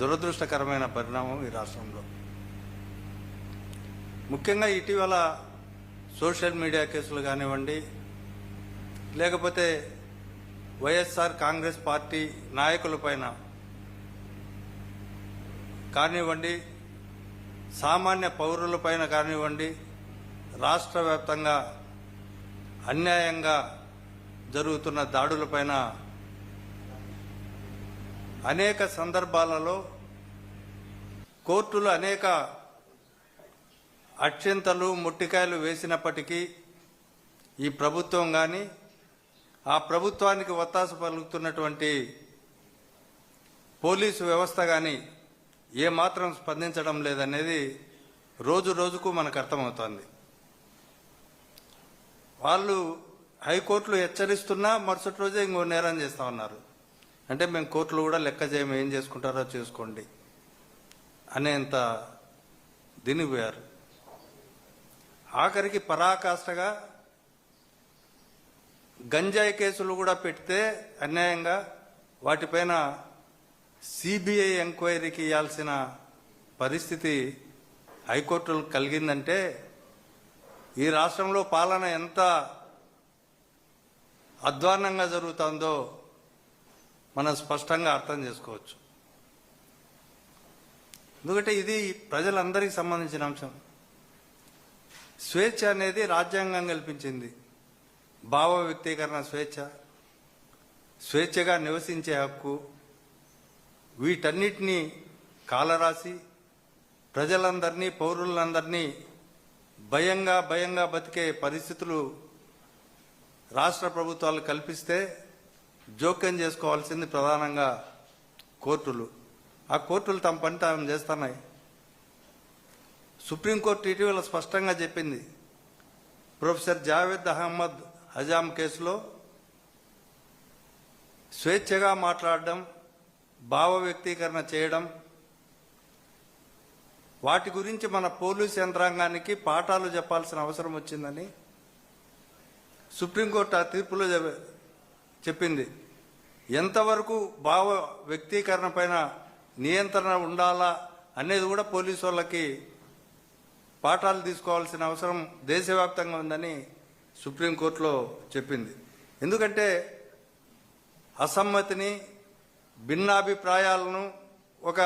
దురదృష్టకరమైన పరిణామం ఈ రాష్ట్రంలో. ముఖ్యంగా ఇటీవల సోషల్ మీడియా కేసులు కానివ్వండి లేకపోతే వైఎస్ఆర్ కాంగ్రెస్ పార్టీ నాయకులపైన కానివ్వండి సామాన్య పౌరులపైన కానివ్వండి రాష్ట్ర వ్యాప్తంగా అన్యాయంగా జరుగుతున్న దాడులపైన అనేక సందర్భాలలో కోర్టులు అనేక అక్షింతలు ముట్టికాయలు వేసినప్పటికీ ఈ ప్రభుత్వం కానీ ఆ ప్రభుత్వానికి ఒత్తాస పలుకుతున్నటువంటి పోలీసు వ్యవస్థ కానీ ఏమాత్రం స్పందించడం లేదనేది రోజు రోజుకు మనకు అర్థమవుతోంది. వాళ్ళు హైకోర్టులు హెచ్చరిస్తున్నా మరుసటి రోజే ఇంకో నేరం చేస్తా ఉన్నారు. అంటే మేము కోర్టులు కూడా లెక్క చేయము ఏం చేసుకుంటారో చేసుకోండి అనేంత దినిపోయారు. ఆఖరికి పరాకాష్ఠగా గంజాయి కేసులు కూడా పెడితే అన్యాయంగా వాటిపైన సిబిఐ ఎంక్వైరీకి ఇవ్వాల్సిన పరిస్థితి హైకోర్టులు కలిగిందంటే ఈ రాష్ట్రంలో పాలన ఎంత అధ్వాన్నంగా జరుగుతుందో మనం స్పష్టంగా అర్థం చేసుకోవచ్చు. ఎందుకంటే ఇది ప్రజలందరికీ సంబంధించిన అంశం. స్వేచ్ఛ అనేది రాజ్యాంగం కల్పించింది. భావ వ్యక్తీకరణ స్వేచ్ఛ స్వేచ్ఛగా నివసించే హక్కు. వీటన్నిటినీ కాలరాసి ప్రజలందరినీ పౌరులందరినీ భయంగా భయంగా బతికే పరిస్థితులు రాష్ట్ర ప్రభుత్వాలు కల్పిస్తే జోక్యం చేసుకోవాల్సింది ప్రధానంగా కోర్టులు. ఆ కోర్టులు తమ పని తాము చేస్తున్నాయి. సుప్రీంకోర్టు ఇటీవల స్పష్టంగా చెప్పింది ప్రొఫెసర్ జావేద్ అహ్మద్ హజాం కేసులో స్వేచ్ఛగా మాట్లాడడం భావ వ్యక్తీకరణ చేయడం వాటి గురించి మన పోలీస్ యంత్రాంగానికి పాఠాలు చెప్పాల్సిన అవసరం వచ్చిందని సుప్రీంకోర్టు ఆ తీర్పులో చెప్పింది. ఎంతవరకు భావ వ్యక్తీకరణ పైన నియంత్రణ ఉండాలా అనేది కూడా పోలీసు వాళ్ళకి పాఠాలు తీసుకోవాల్సిన అవసరం దేశవ్యాప్తంగా ఉందని సుప్రీంకోర్టులో చెప్పింది. ఎందుకంటే అసమ్మతిని భిన్నాభిప్రాయాలను ఒక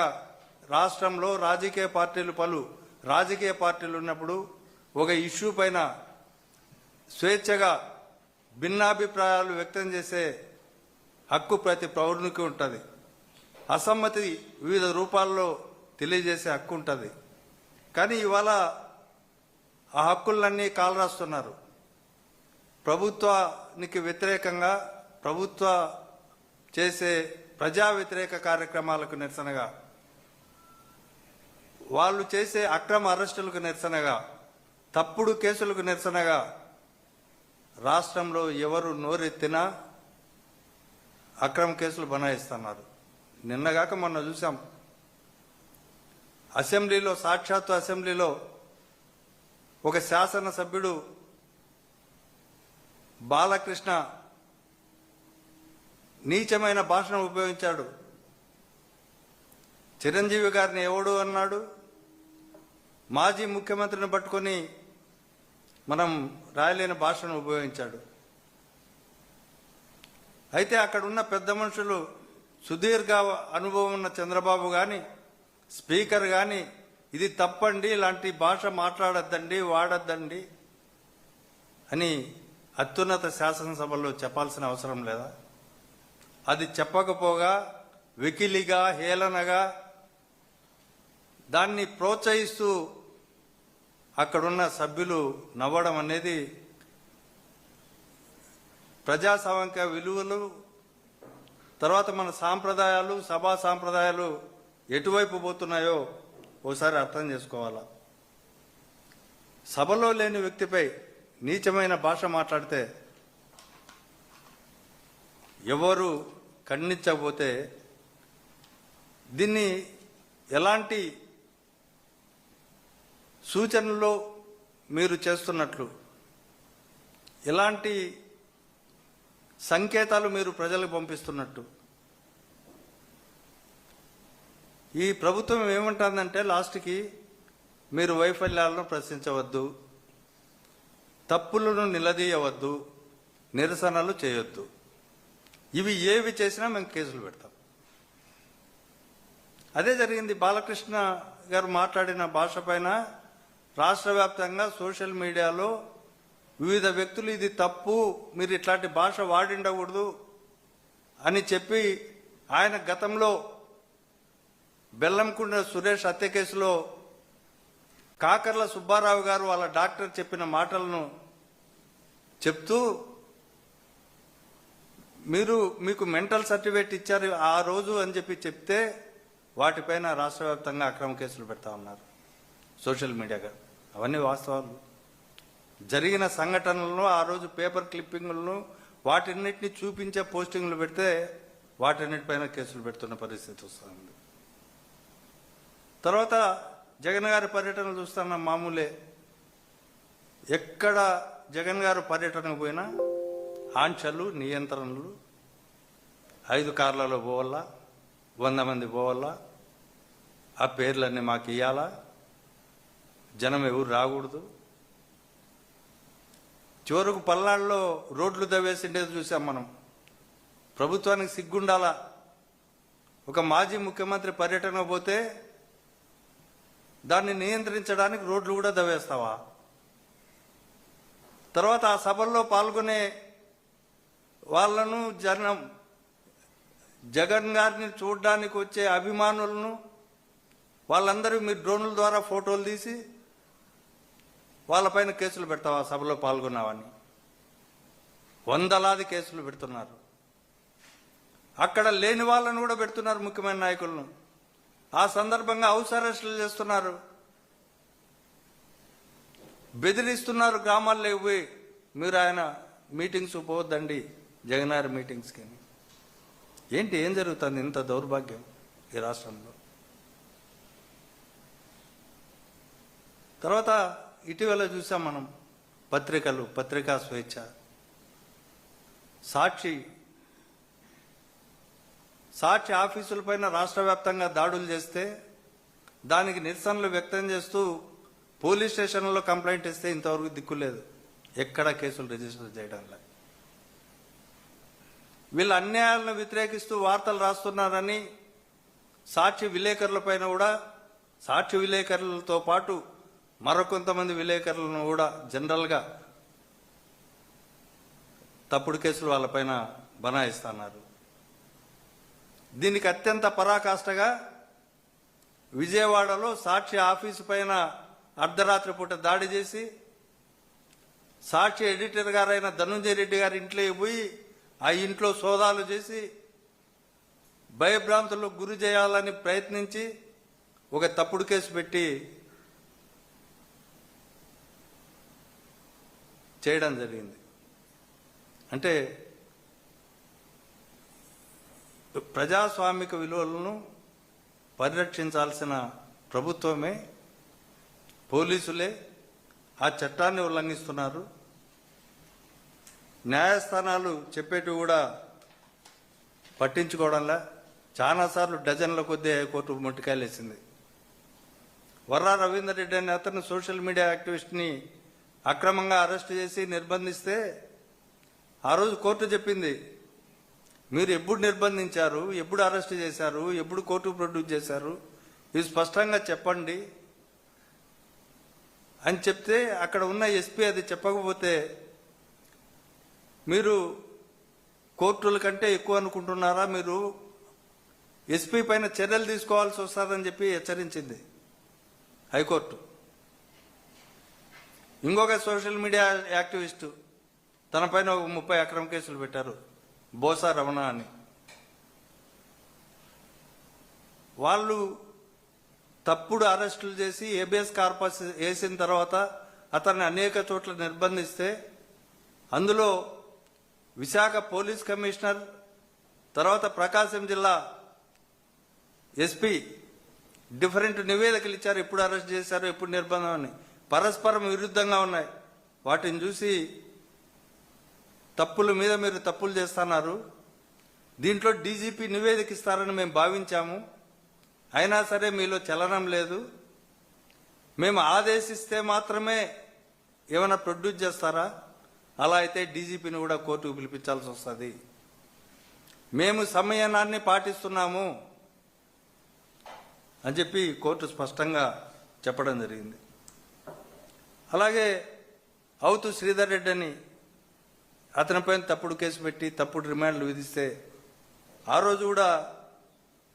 రాష్ట్రంలో రాజకీయ పార్టీలు పలు రాజకీయ పార్టీలు ఉన్నప్పుడు ఒక ఇష్యూ పైన స్వేచ్ఛగా భిన్నాభిప్రాయాలు వ్యక్తం చేసే హక్కు ప్రతి పౌరునికి ఉంటుంది. అసమ్మతి వివిధ రూపాల్లో తెలియజేసే హక్కు ఉంటుంది. కానీ ఇవాళ ఆ హక్కులన్నీ కాలరాస్తున్నారు. ప్రభుత్వానికి వ్యతిరేకంగా ప్రభుత్వ చేసే ప్రజా వ్యతిరేక కార్యక్రమాలకు నిరసనగా వాళ్ళు చేసే అక్రమ అరెస్టులకు నిరసనగా తప్పుడు కేసులకు నిరసనగా రాష్ట్రంలో ఎవరు నోరెత్తినా అక్రమ కేసులు బనాయిస్తున్నారు. నిన్నగాక మొన్న చూసాం అసెంబ్లీలో సాక్షాత్తు అసెంబ్లీలో ఒక శాసనసభ్యుడు బాలకృష్ణ నీచమైన భాషను ఉపయోగించాడు. చిరంజీవి గారిని ఎవడు అన్నాడు? మాజీ ముఖ్యమంత్రిని పట్టుకొని మనం రాయలేని భాషను ఉపయోగించాడు. అయితే అక్కడ ఉన్న పెద్ద మనుషులు సుదీర్ఘ అనుభవం ఉన్న చంద్రబాబు కానీ స్పీకర్ కానీ ఇది తప్పండి ఇలాంటి భాష మాట్లాడద్దండి వాడద్దండి అని అత్యున్నత శాసనసభలో చెప్పాల్సిన అవసరం లేదా? అది చెప్పకపోగా వెకిలిగా హేళనగా దాన్ని ప్రోత్సహిస్తూ అక్కడున్న సభ్యులు నవ్వడం అనేది ప్రజాస్వామిక విలువలు తర్వాత మన సాంప్రదాయాలు సభా సాంప్రదాయాలు ఎటువైపు పోతున్నాయో ఓసారి అర్థం చేసుకోవాలా? సభలో లేని వ్యక్తిపై నీచమైన భాష మాట్లాడితే ఎవరు ఖండించకపోతే దీన్ని ఎలాంటి సూచనలు మీరు చేస్తున్నట్లు? ఎలాంటి సంకేతాలు మీరు ప్రజలకు పంపిస్తున్నట్టు. ఈ ప్రభుత్వం ఏమంటుందంటే లాస్ట్కి మీరు వైఫల్యాలను ప్రశ్నించవద్దు తప్పులను నిలదీయవద్దు నిరసనలు చేయొద్దు. ఇవి ఏవి చేసినా మేము కేసులు పెడతాం. అదే జరిగింది. బాలకృష్ణ గారు మాట్లాడిన భాష పైన రాష్ట్ర వ్యాప్తంగా సోషల్ మీడియాలో వివిధ వ్యక్తులు ఇది తప్పు మీరు ఇట్లాంటి భాష వాడిండకూడదు అని చెప్పి ఆయన గతంలో బెల్లంకుండ సురేష్ హత్య కేసులో కాకర్ల సుబ్బారావు గారు వాళ్ళ డాక్టర్ చెప్పిన మాటలను చెప్తూ మీరు మీకు మెంటల్ సర్టిఫికేట్ ఇచ్చారు ఆ రోజు అని చెప్పి చెప్తే వాటిపైన రాష్ట్ర వ్యాప్తంగా అక్రమ కేసులు పెడతా ఉన్నారు సోషల్ మీడియాగా అవన్నీ వాస్తవాలు. జరిగిన సంఘటనలను ఆ రోజు పేపర్ క్లిప్పింగ్లను వాటిన్నిటిని చూపించే పోస్టింగ్లు పెడితే వాటన్నిటిపైన కేసులు పెడుతున్న పరిస్థితి వస్తుంది. తర్వాత జగన్ గారి పర్యటన చూస్తున్న మామూలే. ఎక్కడ జగన్ గారు పర్యటనకు పోయినా ఆంక్షలు నియంత్రణలు ఐదు కార్లలో పోవాలా వంద మంది పోవాలా ఆ పేర్లన్నీ మాకు ఇవ్వాలా జనం ఎవరు రాకూడదు? చివరకు పల్నాడులో రోడ్లు దవ్వేసిండేది చూసాం మనం. ప్రభుత్వానికి సిగ్గుండాలా? ఒక మాజీ ముఖ్యమంత్రి పర్యటన పోతే దాన్ని నియంత్రించడానికి రోడ్లు కూడా దవ్వేస్తావా తర్వాత ఆ సభల్లో పాల్గొనే వాళ్ళను జనం జగన్ గారిని చూడడానికి వచ్చే అభిమానులను వాళ్ళందరూ మీరు డ్రోన్ల ద్వారా ఫోటోలు తీసి వాళ్ళపైన కేసులు పెడతావా? సభలో పాల్గొన్నావని. వందలాది కేసులు పెడుతున్నారు. అక్కడ లేని వాళ్ళను కూడా పెడుతున్నారు ముఖ్యమైన నాయకులను. ఆ సందర్భంగా హౌస్ అరెస్టులు చేస్తున్నారు. బెదిరిస్తున్నారు గ్రామాల్లో పోయి మీరు ఆయన మీటింగ్స్ పోవద్దండి. జగనార్ మీటింగ్స్కి ఏంటి? ఏం జరుగుతుంది? ఇంత దౌర్భాగ్యం ఈ రాష్ట్రంలో. తర్వాత ఇటీవల చూసాం మనం పత్రికలు పత్రికా స్వేచ్ఛ. సాక్షి సాక్షి ఆఫీసులపైన రాష్ట్ర వ్యాప్తంగా దాడులు చేస్తే దానికి నిరసనలు వ్యక్తం చేస్తూ పోలీస్ స్టేషన్లో కంప్లైంట్ ఇస్తే ఇంతవరకు దిక్కులేదు ఎక్కడ కేసులు రిజిస్టర్ చేయడం లేదు వీళ్ళు అన్యాయాలను వ్యతిరేకిస్తూ వార్తలు రాస్తున్నారని సాక్షి విలేకరులపైన కూడా సాక్షి విలేకరులతో పాటు మరికొంతమంది విలేకరులను కూడా జనరల్గా తప్పుడు కేసులు వాళ్ళపైన బనాయిస్తున్నారు. దీనికి అత్యంత పరాకాష్ఠగా విజయవాడలో సాక్షి ఆఫీసు పైన అర్ధరాత్రి పూట దాడి చేసి సాక్షి ఎడిటర్ గారైన ధనుంజయ రెడ్డి గారి ఇంట్లోకి పోయి ఆ ఇంట్లో సోదాలు చేసి భయభ్రాంతులకు గురి చేయాలని ప్రయత్నించి ఒక తప్పుడు కేసు పెట్టి చేయడం జరిగింది. అంటే ప్రజాస్వామిక విలువలను పరిరక్షించాల్సిన ప్రభుత్వమే పోలీసులే ఆ చట్టాన్ని ఉల్లంఘిస్తున్నారు. న్యాయస్థానాలు చెప్పేటివి కూడా పట్టించుకోవడంలా చాలాసార్లు డజన్ల కొద్దీ హైకోర్టు ముట్టికాయలేసింది. వర్రా రవీందర్ రెడ్డి అనే అతను సోషల్ మీడియా యాక్టివిస్ట్ని అక్రమంగా అరెస్ట్ చేసి నిర్బంధిస్తే ఆ రోజు కోర్టు చెప్పింది మీరు ఎప్పుడు నిర్బంధించారు ఎప్పుడు అరెస్ట్ చేశారు ఎప్పుడు కోర్టు ప్రొడ్యూస్ చేశారు ఇది స్పష్టంగా చెప్పండి అని చెప్తే అక్కడ ఉన్న ఎస్పీ అది చెప్పకపోతే మీరు కోర్టుల కంటే ఎక్కువ అనుకుంటున్నారా? మీరు ఎస్పీ పైన చర్యలు తీసుకోవాల్సి వస్తుందని చెప్పి హెచ్చరించింది హైకోర్టు. ఇంకొక సోషల్ మీడియా యాక్టివిస్టు తనపైన ఒక ముప్పై అక్రమ కేసులు పెట్టారు. బోసా రమణ అని. వాళ్ళు తప్పుడు అరెస్టులు చేసి ఏబిఎస్ కార్పస్ వేసిన తర్వాత అతన్ని అనేక చోట్ల నిర్బంధిస్తే అందులో విశాఖ పోలీస్ కమిషనర్ తర్వాత ప్రకాశం జిల్లా ఎస్పీ డిఫరెంట్ నివేదికలు ఇచ్చారు ఎప్పుడు అరెస్ట్ చేశారు ఎప్పుడు నిర్బంధం అని. పరస్పరం విరుద్ధంగా ఉన్నాయి. వాటిని చూసి తప్పుల మీద మీరు తప్పులు చేస్తున్నారు. దీంట్లో డీజీపీ నివేదిక ఇస్తారని మేము భావించాము. అయినా సరే మీలో చలనం లేదు. మేము ఆదేశిస్తే మాత్రమే ఏమైనా ప్రొడ్యూస్ చేస్తారా? అలా అయితే డీజీపీని కూడా కోర్టుకు పిలిపించాల్సి వస్తుంది. మేము సమయాన్ని పాటిస్తున్నాము అని చెప్పి కోర్టు స్పష్టంగా చెప్పడం జరిగింది. అలాగే అవుతు శ్రీధర్ రెడ్డి అని అతనిపైన తప్పుడు కేసు పెట్టి తప్పుడు రిమాండ్లు విధిస్తే ఆ రోజు కూడా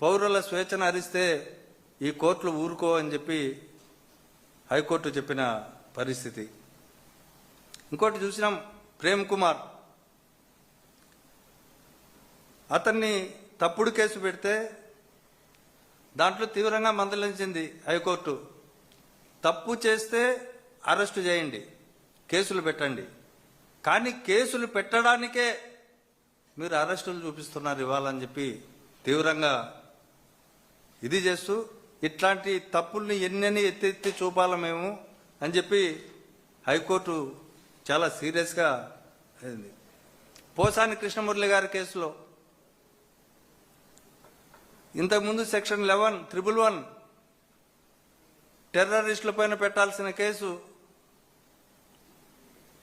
పౌరుల స్వేచ్ఛను హరిస్తే ఈ కోర్టులు ఊరుకో అని చెప్పి హైకోర్టు చెప్పిన పరిస్థితి. ఇంకోటి చూసినాం ప్రేమ్ కుమార్. అతన్ని తప్పుడు కేసు పెడితే దాంట్లో తీవ్రంగా మందలించింది హైకోర్టు. తప్పు చేస్తే అరెస్టు చేయండి కేసులు పెట్టండి. కానీ కేసులు పెట్టడానికే మీరు అరెస్టులు చూపిస్తున్నారు ఇవ్వాలని చెప్పి తీవ్రంగా ఇది చేస్తూ ఇట్లాంటి తప్పుల్ని ఎన్నెన్ని ఎత్తి ఎత్తి చూపాల మేము అని చెప్పి హైకోర్టు చాలా సీరియస్గా అయింది. పోసాని కృష్ణమురళి గారి కేసులో ఇంతకుముందు సెక్షన్ లెవెన్ త్రిబుల్ వన్ టెర్రరిస్టుల పైన పెట్టాల్సిన కేసు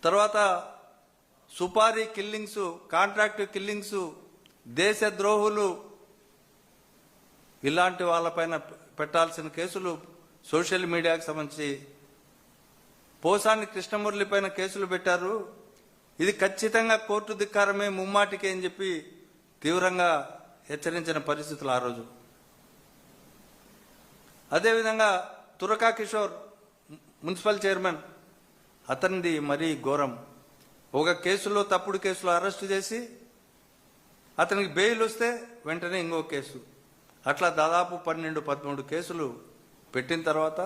తర్వాత సుపారీ కిల్లింగ్స్ కాంట్రాక్ట్ కిల్లింగ్స్ దేశ ద్రోహులు ఇలాంటి వాళ్ళపైన పెట్టాల్సిన కేసులు సోషల్ మీడియాకు సంబంధించి. పోసాని కృష్ణమురళి పైన కేసులు పెట్టారు. ఇది ఖచ్చితంగా కోర్టు ధిక్కారమే ముమ్మాటికే అని చెప్పి తీవ్రంగా హెచ్చరించిన పరిస్థితులు ఆ రోజు. అదేవిధంగా తురకా కిషోర్ మున్సిపల్ చైర్మన్ అతనిది మరీ ఘోరం. ఒక కేసులో తప్పుడు కేసులో అరెస్టు చేసి అతనికి బెయిల్ వస్తే వెంటనే ఇంకో కేసు. అట్లా దాదాపు పన్నెండు పదమూడు కేసులు పెట్టిన తర్వాత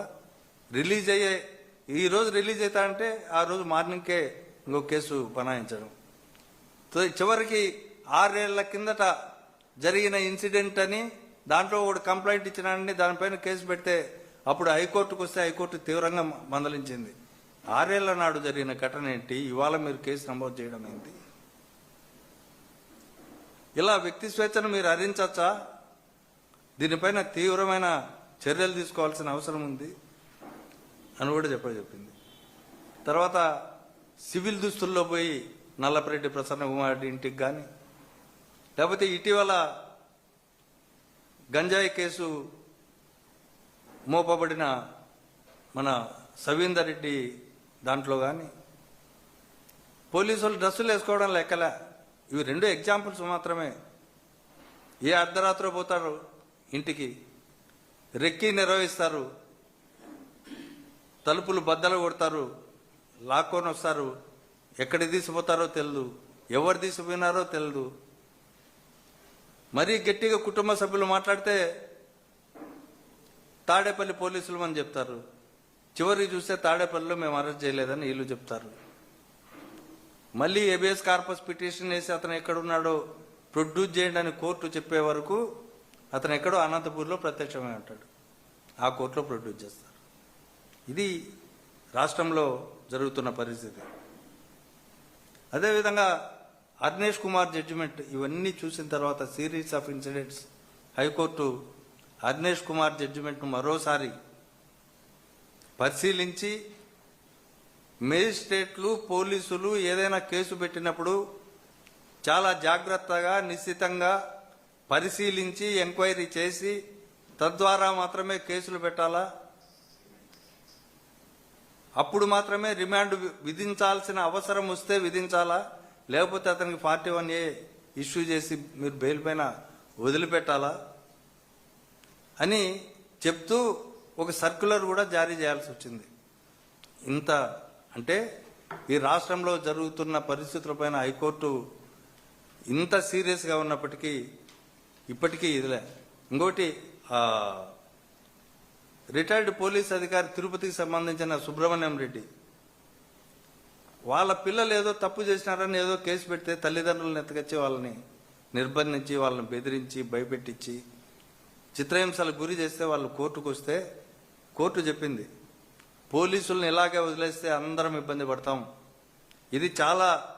రిలీజ్ అయ్యే ఈ రోజు రిలీజ్ అవుతా అంటే ఆ రోజు మార్నింగ్కే ఇంకో కేసు బనాయించడం. చివరికి ఆరేళ్ళ కిందట జరిగిన ఇన్సిడెంట్ అని దాంట్లో ఒకటి కంప్లైంట్ ఇచ్చినాడని దానిపైన కేసు పెడితే అప్పుడు హైకోర్టుకు వస్తే హైకోర్టు తీవ్రంగా మందలించింది. ఆరేళ్ళ నాడు జరిగిన ఘటన ఏంటి? ఇవాళ మీరు కేసు నమోదు చేయడం ఏంటి? ఇలా వ్యక్తి స్వేచ్ఛను మీరు హరించచ్చా దీనిపైన తీవ్రమైన చర్యలు తీసుకోవాల్సిన అవసరం ఉంది అని కూడా చెప్ప చెప్పింది. తర్వాత సివిల్ దుస్తుల్లో పోయి నల్లపరెడ్డి ప్రసన్న కుమార్ ఇంటికి కానీ లేకపోతే ఇటీవల గంజాయి కేసు మోపబడిన మన సవీందర్ రెడ్డి దాంట్లో కానీ పోలీసులు డ్రెస్సులు వేసుకోవడం లెక్కలే. ఇవి రెండు ఎగ్జాంపుల్స్ మాత్రమే. ఏ అర్ధరాత్రి పోతారు ఇంటికి. రెక్కి నిర్వహిస్తారు తలుపులు బద్దలు కొడతారు. లాక్కొని వస్తారు. ఎక్కడ తీసిపోతారో తెలియదు ఎవరు తీసిపోయినారో తెలియదు మరీ గట్టిగా కుటుంబ సభ్యులు మాట్లాడితే తాడేపల్లి పోలీసులు అని చెప్తారు. చివరికి చూస్తే తాడేపల్లిలో మేము అరెస్ట్ చేయలేదని వీళ్ళు చెప్తారు. మళ్ళీ ఏబిఎస్ కార్పస్ పిటిషన్ వేసి అతను ఎక్కడున్నాడో ప్రొడ్యూస్ చేయండి అని కోర్టు చెప్పే వరకు అతను ఎక్కడో అనంతపూర్లో ప్రత్యక్షమై ఉంటాడు. ఆ కోర్టులో ప్రొడ్యూస్ చేస్తారు. ఇది రాష్ట్రంలో జరుగుతున్న పరిస్థితి. అదేవిధంగా అర్నేష్ కుమార్ జడ్జిమెంట్ ఇవన్నీ చూసిన తర్వాత series of incidents high court Arnesh Kumar జడ్జిమెంట్ను మరోసారి పరిశీలించి మేజిస్ట్రేట్లు పోలీసులు ఏదైనా కేసు పెట్టినప్పుడు చాలా జాగ్రత్తగా నిశ్చితంగా పరిశీలించి ఎంక్వైరీ చేసి తద్వారా మాత్రమే కేసులు పెట్టాలా? అప్పుడు మాత్రమే రిమాండ్ విధించాల్సిన అవసరం వస్తే విధించాలా? లేకపోతే అతనికి ఫార్టీ వన్ ఏ ఇష్యూ చేసి మీరు బెయిల్ పైన వదిలిపెట్టాలా? అని చెప్తూ ఒక సర్క్యులర్ కూడా జారీ చేయాల్సి వచ్చింది. ఇంత అంటే ఈ రాష్ట్రంలో జరుగుతున్న పరిస్థితులపైన హైకోర్టు ఇంత సీరియస్గా ఉన్నప్పటికీ ఇప్పటికీ ఇదిలే. ఇంకోటి రిటైర్డ్ పోలీస్ అధికారి తిరుపతికి సంబంధించిన సుబ్రహ్మణ్యం రెడ్డి. వాళ్ళ పిల్లలు ఏదో తప్పు చేసినారని ఏదో కేసు పెడితే తల్లిదండ్రులను ఎత్తకొచ్చి వాళ్ళని నిర్బంధించి వాళ్ళని బెదిరించి భయపెట్టించి చిత్రహింసలకు గురి చేస్తే వాళ్ళు కోర్టుకు వస్తే కోర్టు చెప్పింది పోలీసులను ఇలాగే వదిలేస్తే అందరం ఇబ్బంది పడతాం. ఇది చాలా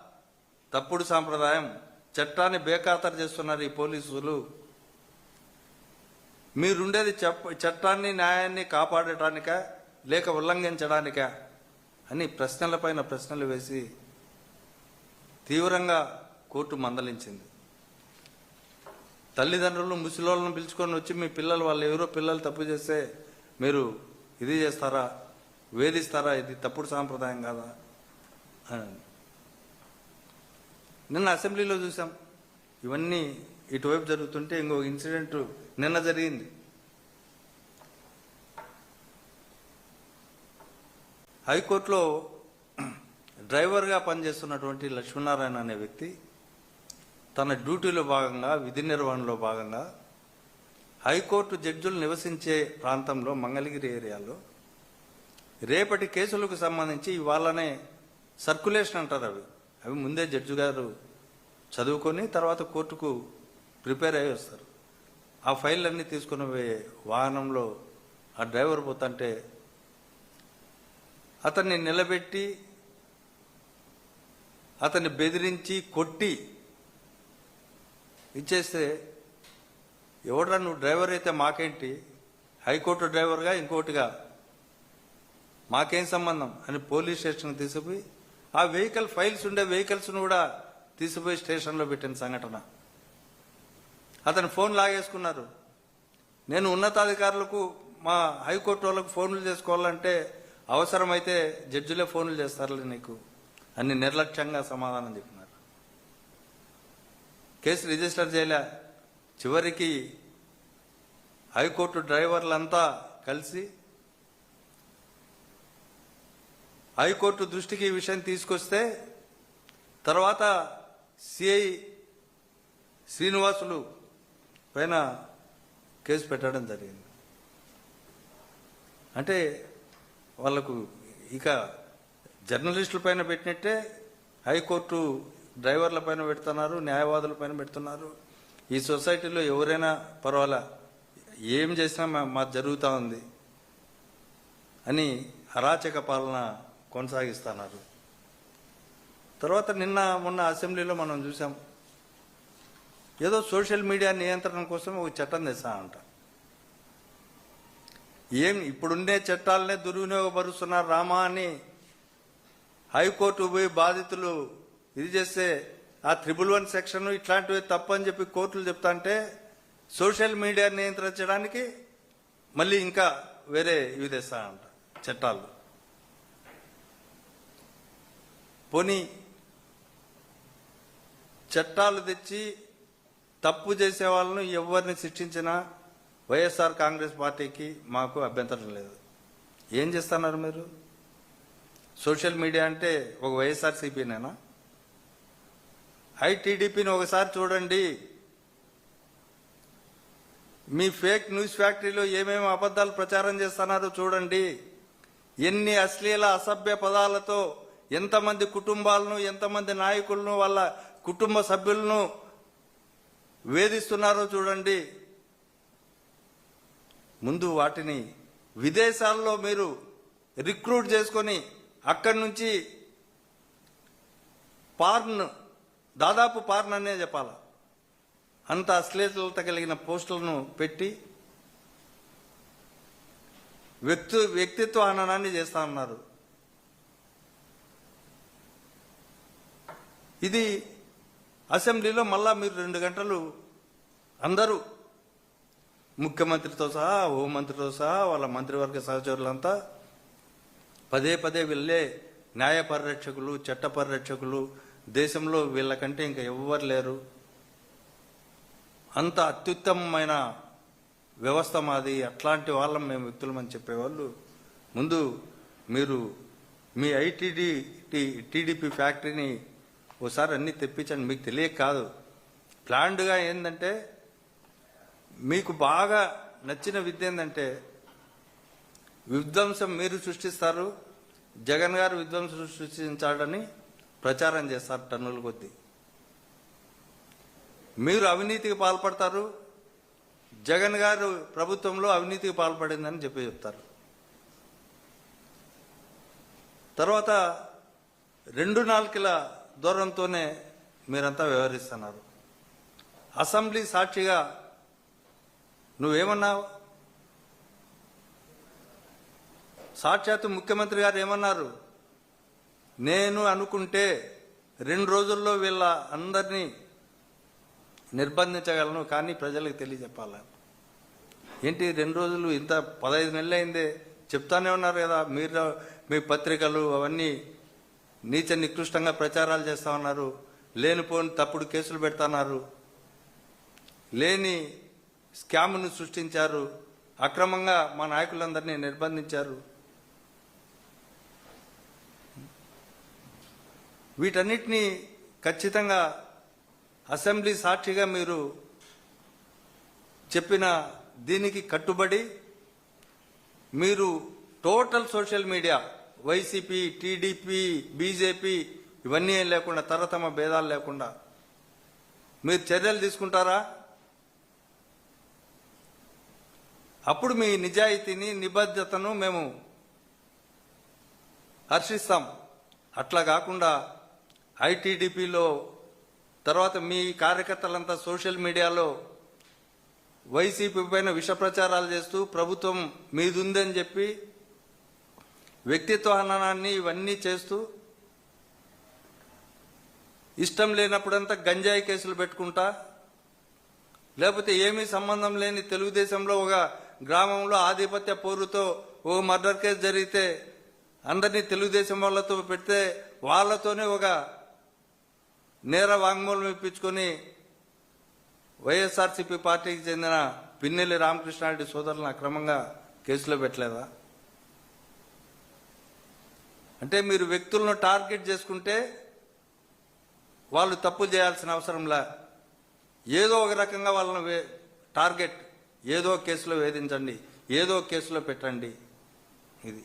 తప్పుడు సాంప్రదాయం. చట్టాన్ని బేఖాతరు చేస్తున్నారు ఈ పోలీసులు. మీరుండేది చెప్ప చట్టాన్ని న్యాయాన్ని కాపాడటానిక లేక ఉల్లంఘించడానిక? అని ప్రశ్నలపైన ప్రశ్నలు వేసి తీవ్రంగా కోర్టు మందలించింది. తల్లిదండ్రులు ముసలోళ్ళను పిలుచుకొని వచ్చి మీ పిల్లలు వాళ్ళు ఎవరో పిల్లలు తప్పు చేస్తే మీరు ఇది చేస్తారా? వేధిస్తారా? ఇది తప్పుడు సాంప్రదాయం కాదా? అని. నిన్న అసెంబ్లీలో చూసాం. ఇవన్నీ ఇటువైపు జరుగుతుంటే ఇంకో ఇన్సిడెంట్ నిన్న జరిగింది. హైకోర్టులో డ్రైవర్గా పనిచేస్తున్నటువంటి లక్ష్మీనారాయణ అనే వ్యక్తి తన డ్యూటీలో భాగంగా విధి నిర్వహణలో భాగంగా హైకోర్టు జడ్జులు నివసించే ప్రాంతంలో మంగళగిరి ఏరియాలో రేపటి కేసులకు సంబంధించి ఇవాళనే సర్కులేషన్ అంటారు అవి. అవి ముందే జడ్జి గారు చదువుకొని తర్వాత కోర్టుకు ప్రిపేర్ అయ్యి వస్తారు. ఆ ఫైల్ అన్నీ తీసుకుని పోయే వాహనంలో ఆ డ్రైవర్ పోతుంటే అతన్ని నిలబెట్టి అతన్ని బెదిరించి కొట్టి ఇచ్చేస్తే ఎవడ్రా నువ్వు డ్రైవర్ అయితే మాకేంటి? హైకోర్టు డ్రైవర్గా ఇంకోటిగా? మాకేం సంబంధం? అని పోలీస్ స్టేషన్కి తీసుకుపోయి ఆ వెహికల్ ఫైల్స్ ఉండే వెహికల్స్ను కూడా తీసుకుపోయి స్టేషన్లో పెట్టిన సంఘటన. అతను ఫోన్ లాగేసుకున్నారు. నేను ఉన్నతాధికారులకు మా హైకోర్టు వాళ్ళకు ఫోన్లు చేసుకోవాలంటే అవసరమైతే జడ్జిలే ఫోన్లు చేస్తారులే నీకు. అని నిర్లక్ష్యంగా సమాధానం చెప్పినారు. కేసు రిజిస్టర్ చేయలే. చివరికి హైకోర్టు డ్రైవర్లంతా కలిసి హైకోర్టు దృష్టికి ఈ విషయం తీసుకొస్తే తర్వాత సిఐ శ్రీనివాసులు పైన కేసు పెట్టడం జరిగింది. అంటే వాళ్ళకు ఇక జర్నలిస్టుల పైన పెట్టినట్టే హైకోర్టు డ్రైవర్ల పైన పెడుతున్నారు న్యాయవాదుల పైన పెడుతున్నారు. ఈ సొసైటీలో ఎవరైనా పర్వాలా? ఏం చేసినా మా జరుగుతూ ఉంది అని అరాచక పాలన కొనసాగిస్తున్నారు. తర్వాత నిన్న మొన్న అసెంబ్లీలో మనం చూసాం ఏదో సోషల్ మీడియా నియంత్రణ కోసం ఒక చట్టం తెస్తామంట ఏం ఇప్పుడుండే చట్టాలనే దుర్వినియోగపరుస్తున్నారు రామా అని హైకోర్టు పోయి బాధితులు ఇది చేస్తే ఆ త్రిబుల్ వన్ సెక్షన్ ఇట్లాంటివి తప్పని చెప్పి కోర్టులు చెప్తా అంటే సోషల్ మీడియా నియంత్రించడానికి మళ్ళీ ఇంకా వేరే ఇవి తెస్తానంట చట్టాలు. పోనీ చట్టాలు తెచ్చి తప్పు చేసే వాళ్ళను ఎవరిని శిక్షించినా వైఎస్ఆర్ కాంగ్రెస్ పార్టీకి మాకు అభ్యంతరం లేదు. ఏం చేస్తున్నారు మీరు? సోషల్ మీడియా అంటే ఒక వైఎస్ఆర్ ఐటీడీపీని ఒకసారి చూడండి. మీ ఫేక్ న్యూస్ ఫ్యాక్టరీలో ఏమేమి అబద్ధాలు ప్రచారం చేస్తున్నారో చూడండి. ఎన్ని అశ్లీల అసభ్య పదాలతో ఎంతమంది కుటుంబాలను ఎంతమంది నాయకులను వాళ్ళ కుటుంబ సభ్యులను వేధిస్తున్నారో చూడండి. ముందు వాటిని విదేశాల్లో మీరు రిక్రూట్ చేసుకొని అక్కడి నుంచి పార్న్ దాదాపు పార్న్ అనే చెప్పాల? అంత అశ్లీలత కలిగిన పోస్టులను పెట్టి వ్యక్తి వ్యక్తిత్వ హననాన్ని చేస్తా ఉన్నారు. ఇది అసెంబ్లీలో మళ్ళా మీరు రెండు గంటలు అందరూ ముఖ్యమంత్రితో సహా హోంమంత్రితో సహా వాళ్ళ మంత్రివర్గ సహచరులంతా పదే పదే వెళ్ళే న్యాయ పరిరక్షకులు చట్ట పరిరక్షకులు దేశంలో వీళ్ళకంటే ఇంకా ఎవ్వరు లేరు. అంత అత్యుత్తమమైన వ్యవస్థ మాది అట్లాంటి వాళ్ళం మేము వ్యక్తులమని చెప్పేవాళ్ళు. ముందు మీరు మీ ఐటీడీ టీడీపీ ఫ్యాక్టరీని ఓసారి అన్నీ తెప్పించండి. మీకు తెలియక కాదు. ప్లాన్డ్గా ఏంటంటే మీకు బాగా నచ్చిన విద్య ఏంటంటే విధ్వంసం మీరు సృష్టిస్తారు జగన్ గారు విధ్వంసం సృష్టించాడని ప్రచారం చేస్తారు టన్నుల కొద్దీ. మీరు అవినీతికి పాల్పడతారు. జగన్ గారు ప్రభుత్వంలో అవినీతికి పాల్పడిందని చెప్పి చెప్తారు. తర్వాత రెండు నాలుగుల దూరంతోనే మీరంతా వ్యవహరిస్తున్నారు. అసెంబ్లీ సాక్షిగా నువ్వేమన్నావు? సాక్షాత్తు ముఖ్యమంత్రి గారు ఏమన్నారు? నేను అనుకుంటే రెండు రోజుల్లో వీళ్ళ అందరినీ నిర్బంధించగలను కానీ ప్రజలకు తెలియజెప్పాల? ఏంటి రెండు రోజులు ఇంత పదహైదు నెలలు అయిందే? చెప్తానే ఉన్నారు కదా మీరు మీ పత్రికలు అవన్నీ నీచ నికృష్టంగా ప్రచారాలు చేస్తా ఉన్నారు లేనిపోని తప్పుడు కేసులు పెడతాన్నారు లేని స్కామ్ను సృష్టించారు అక్రమంగా మా నాయకులందరినీ నిర్బంధించారు. వీటన్నిటినీ ఖచ్చితంగా అసెంబ్లీ సాక్షిగా మీరు చెప్పిన దీనికి కట్టుబడి మీరు total social media YCP TDP BJP ఇవన్నీ ఏం లేకుండా తరతమ భేదాలు లేకుండా మీరు చర్యలు తీసుకుంటారా? అప్పుడు మీ నిజాయితీని నిబద్ధతను మేము హర్షిస్తాం. అట్లా కాకుండా ఐటీడీపీలో తర్వాత మీ కార్యకర్తలంతా సోషల్ మీడియాలో వైసీపీ పైన విష ప్రచారాలు చేస్తూ ప్రభుత్వం మీదుందని చెప్పి వ్యక్తిత్వ హననాన్ని ఇవన్నీ చేస్తూ ఇష్టం లేనప్పుడంతా గంజాయి కేసులు పెట్టుకుంటా లేకపోతే ఏమీ సంబంధం లేని తెలుగుదేశంలో ఒక గ్రామంలో ఆధిపత్య పోరుతో ఓ మర్డర్ కేసు జరిగితే అందరినీ తెలుగుదేశం వాళ్ళతో పెడితే వాళ్ళతోనే ఒక నేర వాంగ్మూలం ఇప్పించుకొని వైఎస్ఆర్సీపీ పార్టీకి చెందిన పిన్నెల్లి రామకృష్ణారెడ్డి సోదరులను అక్రమంగా కేసులో పెట్టలేదా? అంటే మీరు వ్యక్తులను టార్గెట్ చేసుకుంటే వాళ్ళు తప్పు చేయాల్సిన అవసరంలా ఏదో ఒక రకంగా వాళ్ళని వే- టార్గెట్ ఏదో కేసులో వేధించండి ఏదో కేసులో పెట్టండి. ఇది.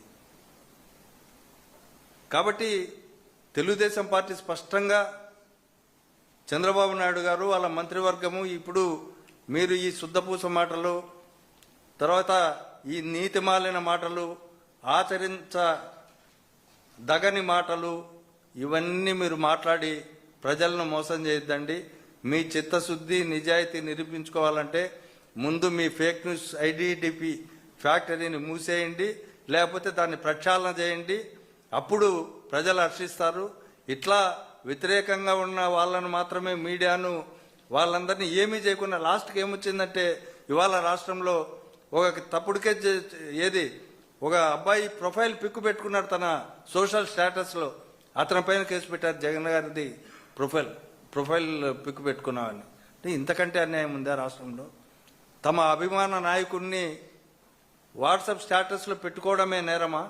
కాబట్టి తెలుగుదేశం పార్టీ స్పష్టంగా చంద్రబాబు నాయుడు గారు వాళ్ళ మంత్రివర్గము ఇప్పుడు మీరు ఈ శుద్ధపూస మాటలు తర్వాత ఈ నీతిమాలిన మాటలు ఆచరించ దగని మాటలు ఇవన్నీ మీరు మాట్లాడి ప్రజలను మోసం చేయొద్దండి. మీ చిత్తశుద్ధి నిజాయితీ నిరూపించుకోవాలంటే ముందు మీ ఫేక్ న్యూస్ ఐడిడిపి ఫ్యాక్టరీని మూసేయండి లేకపోతే దాన్ని ప్రక్షాళన చేయండి. అప్పుడు ప్రజలు హర్షిస్తారు. ఇట్లా వ్యతిరేకంగా ఉన్న వాళ్ళను మాత్రమే మీడియాను వాళ్ళందరినీ ఏమీ చేయకుండా లాస్ట్కి ఏమొచ్చిందంటే ఇవాళ రాష్ట్రంలో ఒక తప్పుడు ఏది? ఒక అబ్బాయి ప్రొఫైల్ పిక్ పెట్టుకున్నాడు తన సోషల్ స్టేటస్లో. అతని పైన కేసు పెట్టారు జగన్ గారిది ప్రొఫైల్ ప్రొఫైల్ పిక్ పెట్టుకున్నామని అంటే ఇంతకంటే అన్యాయం ఉందా రాష్ట్రంలో? తమ అభిమాన నాయకుడిని వాట్సాప్ స్టేటస్లో పెట్టుకోవడమే నేరమా?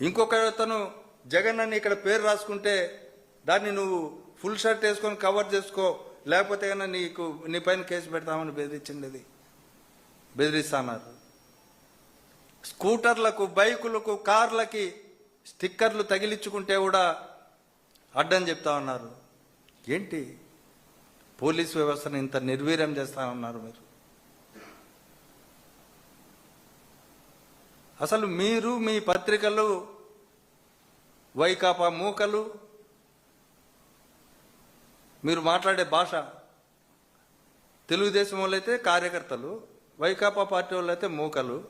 ఇంకొక అతను జగన్ అని ఇక్కడ పేరు రాసుకుంటే దాన్ని నువ్వు ఫుల్ షర్ట్ వేసుకొని కవర్ చేసుకో లేకపోతే కన్నా నీకు నీ పైన కేసు పెడతామని బెదిరించింది బెదిరిస్తున్నారు. స్కూటర్లకు బైకులకు కార్లకి స్టిక్కర్లు తగిలించుకుంటే కూడా అడ్డం చెప్తా ఉన్నారు. ఏంటి? పోలీస్ వ్యవస్థను ఇంత నిర్వీర్యం చేస్తా ఉన్నారు మీరు. అసలు మీరు మీ పత్రికలు వైకాపా మూకలు. మీరు మాట్లాడే భాష తెలుగుదేశం వాళ్ళైతే కార్యకర్తలు వైకాపా పార్టీ వాళ్ళైతే మూకలు.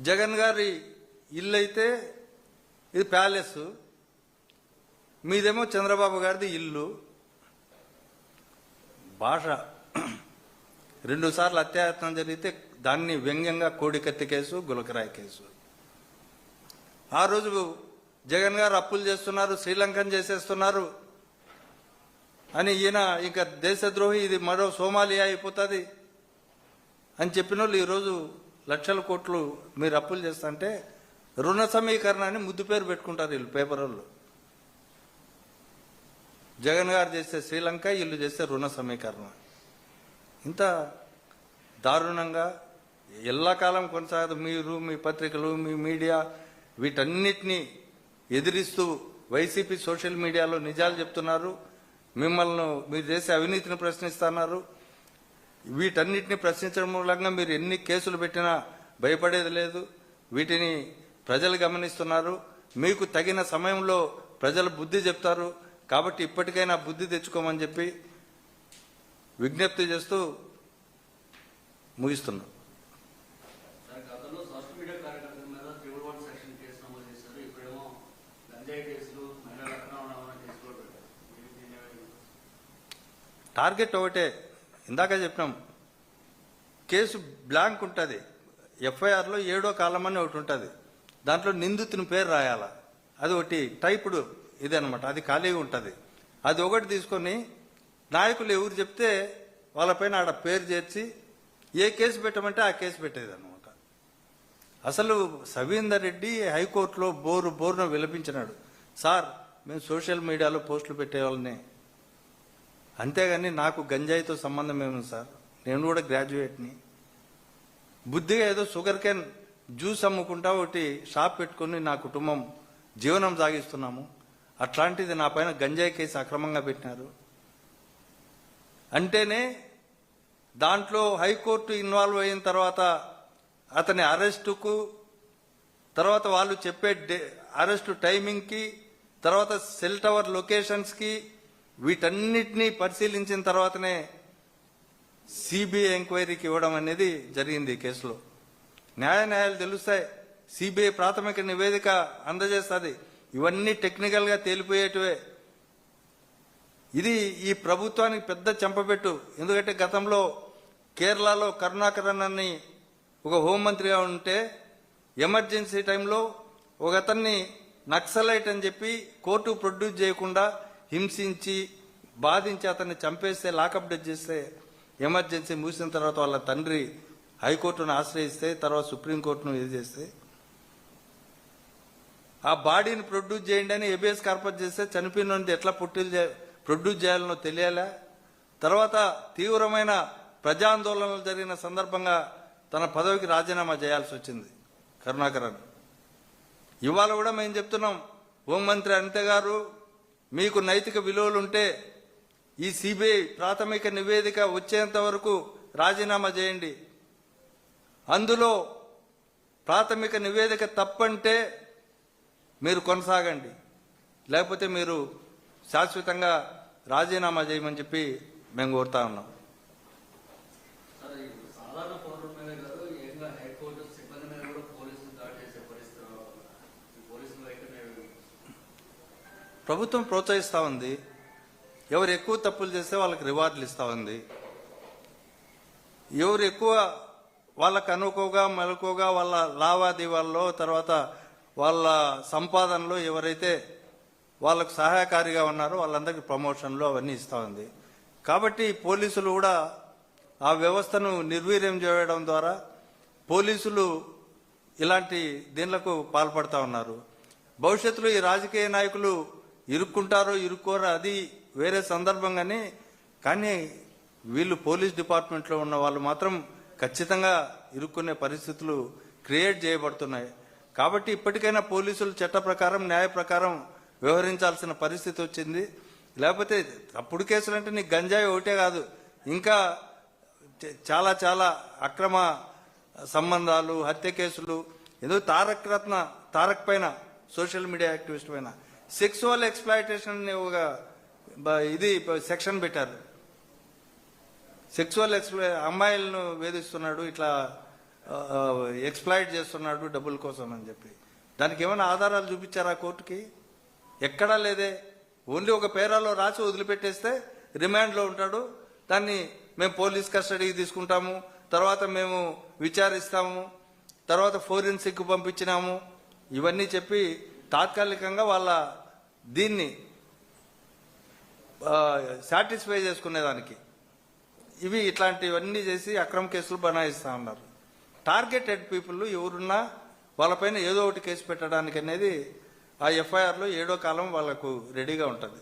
జగన్ గారి ఇల్లు అయితే ఇది ప్యాలెస్. మీదేమో చంద్రబాబు గారిది ఇల్లు. భాష రెండు సార్లు అత్యాయత్నం జరిగితే దాన్ని వ్యంగ్యంగా కోడికత్తి కేసు గులకరాయి కేసు. ఆ రోజు జగన్ గారు అప్పులు చేస్తున్నారు శ్రీలంకన్ చేసేస్తున్నారు అని ఈయన ఇంకా దేశద్రోహి ఇది మరో సోమాలియా అయిపోతుంది అని చెప్పిన వాళ్ళు ఈరోజు లక్షల కోట్లు మీరు అప్పులు చేస్తుంటే రుణ సమీకరణాన్ని ముద్దు పేరు పెట్టుకుంటారు వీళ్ళు పేపర్ వాళ్ళు జగన్ గారు చేస్తే శ్రీలంక వీళ్ళు చేస్తే రుణ సమీకరణ. ఇంత దారుణంగా ఎల్లకాలం కొనసాగదు. మీరు మీ పత్రికలు మీ మీడియా వీటన్నిటినీ ఎదిరిస్తూ వైసీపీ సోషల్ మీడియాలో నిజాలు చెప్తున్నారు. మిమ్మల్ని మీరు చేసే అవినీతిని ప్రశ్నిస్తున్నారు. వీటన్నిటిని ప్రశ్నించడం మూలంగా మీరు ఎన్ని కేసులు పెట్టినా భయపడేది లేదు. వీటిని ప్రజలు గమనిస్తున్నారు. మీకు తగిన సమయంలో ప్రజలు బుద్ధి చెప్తారు. కాబట్టి ఇప్పటికైనా బుద్ధి తెచ్చుకోమని చెప్పి విజ్ఞప్తి చేస్తూ ముగిస్తున్నాం సార్ గతంలో సోషల్ మీడియా కార్యకర్తల మీద త్రిబుల్ వన్ సెక్షన్ కేసు నమోదు చేశారు ఇప్పుడేమో గంజాయి కేసులు మహిళల అక్రమ రవాణా కేసు కూడా పెట్టారు మీరు దీన్ని ఏమైనా టార్గెట్ ఒకటే. ఇందాక చెప్పినాం. కేసు బ్లాంక్ ఉంటుంది. ఎఫ్ఐఆర్లో ఏడో కాలం అని ఒకటి ఉంటుంది. దాంట్లో నిందితుని పేరు రాయాల? అది ఒకటి. టైపుడు ఇదనమాట అనమాట అది ఖాళీగా ఉంటుంది. అది ఒకటి తీసుకొని నాయకులు ఎవరు చెప్తే వాళ్ళపైన ఆడ పేరు చేర్చి ఏ కేసు పెట్టమంటే ఆ కేసు పెట్టేది అనమాట అసలు సవీందర్ రెడ్డి హైకోర్టులో బోరు బోరున విలపించినాడు. సార్ మేము సోషల్ మీడియాలో పోస్టులు పెట్టేవాళ్ళని అంతేగాని నాకు గంజాయితో సంబంధం ఏముంది సార్? నేను కూడా గ్రాడ్యుయేట్ని. బుద్ధిగా ఏదో షుగర్ కేన్ జ్యూస్ అమ్ముకుంటా ఒకటి షాప్ పెట్టుకుని నా కుటుంబం జీవనం సాగిస్తున్నాము. అట్లాంటిది నా పైన గంజాయి కేసు అక్రమంగా పెట్టినారు. అంటేనే దాంట్లో హైకోర్టు ఇన్వాల్వ్ అయిన తర్వాత అతని అరెస్టుకు తర్వాత వాళ్ళు చెప్పే డే- అరెస్టు టైమింగ్కి తర్వాత సెల్ టవర్ లొకేషన్స్కి వీటన్నిటినీ పరిశీలించిన తర్వాతనే సిబిఐ ఎంక్వైరీకి ఇవ్వడం అనేది జరిగింది ఈ కేసులో. న్యాయ న్యాయాలు తెలుస్తాయి. సిబిఐ ప్రాథమిక నివేదిక అందజేస్తుంది. ఇవన్నీ టెక్నికల్గా తేలిపోయేటివే. ఇది ఈ ప్రభుత్వానికి పెద్ద చెంపబెట్టు ఎందుకంటే గతంలో కేరళలో కరుణాకరన్ అని ఒక హోంమంత్రిగా ఉంటే ఎమర్జెన్సీ టైంలో ఒక అతన్ని నక్సలైట్ అని చెప్పి కోర్టు ప్రొడ్యూస్ చేయకుండా హింసించి బాధించి అతన్ని చంపేస్తే లాకప్ డెత్ చేస్తే ఎమర్జెన్సీ ముగిసిన తర్వాత వాళ్ళ తండ్రి హైకోర్టును ఆశ్రయిస్తే తర్వాత సుప్రీంకోర్టును ఇది చేస్తే ఆ బాడీని ప్రొడ్యూస్ చేయండి అని ఏబిఎస్ కార్పొరేట్ చేస్తే చనిపోయిన ఎట్లా పుట్టిల్ ప్రొడ్యూస్ చేయాలనో తెలియాలా. తర్వాత తీవ్రమైన ప్రజాందోళనలు జరిగిన సందర్భంగా తన పదవికి రాజీనామా చేయాల్సి వచ్చింది కరుణాకరన్. ఇవాళ కూడా మేము చెప్తున్నాం హోంమంత్రి అనిత గారు మీకు నైతిక విలువలు ఉంటే ఈ సిబిఐ ప్రాథమిక నివేదిక వచ్చేంత వరకు రాజీనామా చేయండి. అందులో ప్రాథమిక నివేదిక తప్పంటే మీరు కొనసాగండి. లేకపోతే మీరు శాశ్వతంగా రాజీనామా చేయమని చెప్పి మేము కోరుతా ఉన్నాం సార్ ఈ సాధారణ పౌరుల మీద కాదు ఏకంగా హైకోర్టు సిబ్బంది మీద కూడా పోలీసులు దాడి చేసే పరిస్థితి రావడం వల్ల ఈ పోలీసుల వైఖరి ప్రభుత్వం ప్రోత్సహిస్తూ ఉంది. ఎవరు ఎక్కువ తప్పులు చేస్తే వాళ్ళకి రివార్డులు ఇస్తూ ఉంది. ఎవరు ఎక్కువ వాళ్ళకు అనుకోగా మెలకుగా వాళ్ళ లావాదేవీల్లో తర్వాత వాళ్ళ సంపాదనలో ఎవరైతే వాళ్ళకు సహాయకారిగా ఉన్నారో వాళ్ళందరికీ ప్రమోషన్లు అవన్నీ ఇస్తూ ఉంది. కాబట్టి పోలీసులు కూడా ఆ వ్యవస్థను నిర్వీర్యం చేయడం ద్వారా పోలీసులు ఇలాంటి దీనిలకు పాల్పడతా ఉన్నారు. భవిష్యత్తులో ఈ రాజకీయ నాయకులు ఇరుక్కుంటారో ఇరుక్కోరో అది వేరే సందర్భం కానీ కానీ వీళ్ళు పోలీస్ డిపార్ట్మెంట్లో ఉన్న వాళ్ళు మాత్రం ఖచ్చితంగా ఇరుక్కునే పరిస్థితులు క్రియేట్ చేయబడుతున్నాయి. కాబట్టి ఇప్పటికైనా పోలీసులు చట్ట ప్రకారం న్యాయ ప్రకారం వ్యవహరించాల్సిన పరిస్థితి వచ్చింది. లేకపోతే తప్పుడు కేసులు అంటే నీకు గంజాయి ఒకటే కాదు. ఇంకా చాలా చాలా అక్రమ సంబంధాలు హత్య కేసులు ఏదో తారక్ రత్న తారక్ పైన సోషల్ మీడియా యాక్టివిస్ట్ పైన. సెక్సువల్ ఎక్స్ప్లాయిటేషన్ ఒక బ- ఇది సెక్షన్ పెట్టారు. సెక్సువల్ ఎక్స్ప్లా అమ్మాయిలను వేధిస్తున్నాడు ఇట్లా ఎక్స్ప్లాయిట్ చేస్తున్నాడు డబ్బుల కోసం అని చెప్పి. దానికి ఏమైనా ఆధారాలు చూపించారా కోర్టుకి? ఎక్కడా లేదే. ఓన్లీ ఒక పేరాలో రాసి వదిలిపెట్టేస్తే రిమాండ్లో ఉంటాడు. దాన్ని మేము పోలీస్ కస్టడీకి తీసుకుంటాము. తర్వాత మేము విచారిస్తాము. తర్వాత ఫోరెన్సిక్ పంపించినాము. ఇవన్నీ చెప్పి తాత్కాలికంగా వాళ్ళ దీన్ని సాటిస్ఫై చేసుకునేదానికి. ఇవి ఇట్లాంటివన్నీ చేసి అక్రమ కేసులు బనాయిస్తా ఉన్నారు. టార్గెటెడ్ పీపుల్ ఎవరున్నా వాళ్ళపైన ఏదో ఒకటి కేసు పెట్టడానికి అనేది ఆ ఎఫ్ఐఆర్లో ఏడో కాలం వాళ్ళకు రెడీగా ఉంటుంది.